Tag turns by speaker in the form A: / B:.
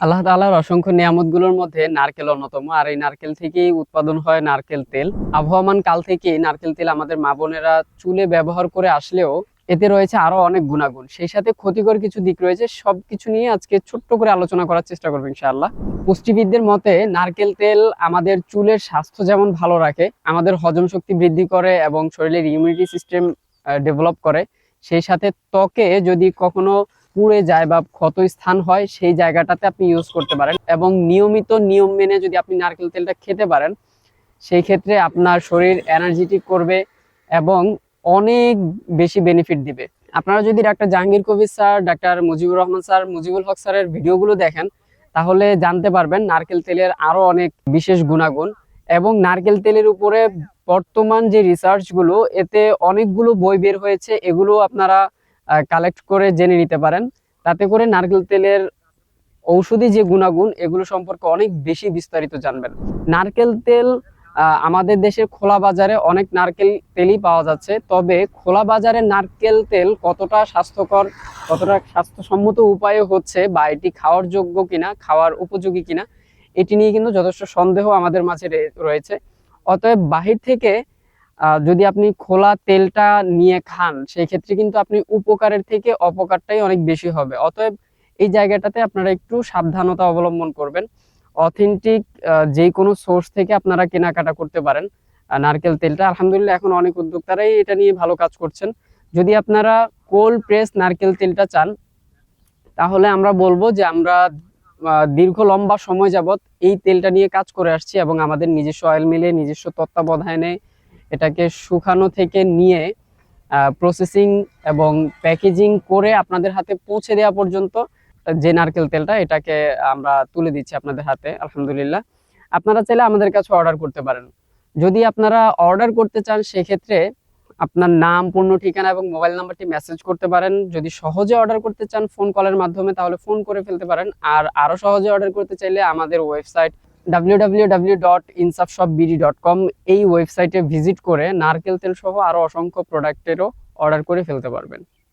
A: আল্লাহ তাআলার অসংখ্য নিয়ামতগুলোর মধ্যে নারকেল অন্যতম। আর এই নারকেল থেকেই উৎপাদন হয় নারকেল তেল। আবহমান কাল থেকে নারকেল তেল আমাদের মা বোনেরা চুলে ব্যবহার করে আসলেও এতে রয়েছে আরও অনেক গুণাগুণ। সেই সাথে ক্ষতিকর কিছু দিক রয়েছে, সবকিছু নিয়ে আজকে ছোট্ট করে আলোচনা করার চেষ্টা করব ইনশাআল্লাহ। পুষ্টিবিদদের মতে, নারকেল তেল আমাদের চুলের স্বাস্থ্য যেমন ভালো রাখে, আমাদের হজম শক্তি বৃদ্ধি করে এবং শরীরের ইমিউনিটি সিস্টেম ডেভেলপ করে, সেই সাথে ত্বকে যদি কখনো পুড়ে যায় বা ক্ষত স্থান হয়, সেই জায়গাটাতে আপনি ইউজ করতে পারেন। এবং নিয়মিত নিয়ম মেনে যদি আপনি নারকেল তেলটা খেতে পারেন, সেই ক্ষেত্রে আপনার শরীর এনার্জেটিক করবে এবং অনেক বেশি বেনিফিট দিবে। আপনারা যদি doctor Jahangir Kabir sir, doctor Mujibur Rahman sir, Mujibul Haque স্যারের ভিডিওগুলো দেখেন, তাহলে জানতে পারবেন নারকেল তেলের আরও অনেক বিশেষ গুণাগুণ এবং নারকেল তেলের উপরে বর্তমান যে রিসার্চগুলো এতে অনেকগুলো বই বের হয়েছে। এগুলো আপনারা কালেক্ট করে জেনে নিতে পারেন। তাতে করে নারকেল তেলের ঔষধি যে গুণাগুণ, এগুলো সম্পর্কে অনেক বেশি বিস্তারিত জানবেন। নারকেল তেল আমাদের দেশের খোলা বাজারে অনেক নারকেল তেলই পাওয়া যাচ্ছে। তবে খোলা বাজারে নারকেল তেল কতটা স্বাস্থ্যকর, কতটা স্বাস্থ্যসম্মত উপায়ে হচ্ছে বা এটি খাওয়ার যোগ্য কিনা, খাওয়ার উপযোগী কিনা, এটি নিয়ে কিন্তু যথেষ্ট সন্দেহ আমাদের মাঝে রয়েছে। অতএব বাহির থেকে যদি আপনি খোলা তেলটা নিয়ে খান সেই ক্ষেত্রে কিন্তু আপনি উপকারের থেকে অপকারটাই অনেক বেশি হবে। অতএব এই জায়গাটাতে আপনারা একটু সাবধানতা অবলম্বন করবেন। অথেন্টিক যে কোনো সোর্স থেকে আপনারা কেনাকাটা করতে পারেন। নারকেল তেলটা আলহামদুলিল্লাহ এখন অনেক উদ্যোক্তারাই এটা নিয়ে ভালো কাজ করছেন। যদি আপনারা কোল্ড প্রেস নারকেল তেলটা চান, তাহলে আমরা বলব যে আমরা দীর্ঘ লম্বা সময় যাবত এই তেলটা নিয়ে কাজ করে আসছি এবং আমাদের নিজস্ব অয়েল মিলে নিজস্ব তত্ত্বাবধানে এটাকে শুকানো থেকে নিয়ে প্রসেসিং এবং প্যাকেজিং করে আপনাদের হাতে পৌঁছে দেওয়া পর্যন্ত যে নারকেল তেলটা, এটাকে আমরা তুলে দিচ্ছি আপনাদের হাতে, আলহামদুলিল্লাহ। আপনারা চাইলে আমাদের কাছে অর্ডার করতে পারেন। যদি আপনারা অর্ডার করতে চান, সেক্ষেত্রে আপনার নাম, পূর্ণ ঠিকানা এবং মোবাইল নাম্বারটি মেসেজ করতে পারেন। যদি সহজে অর্ডার করতে চান ফোন কলের মাধ্যমে, তাহলে ফোন করে ফেলতে পারেন। আর আরও সহজে অর্ডার করতে চাইলে আমাদের ওয়েবসাইট www.insafshopbd.com এই ওয়েবসাইটে ভিজিট করে নারকেল তেল সহ আরও অসংখ্য প্রোডাক্টেরও অর্ডার করে ফেলতে পারবেন।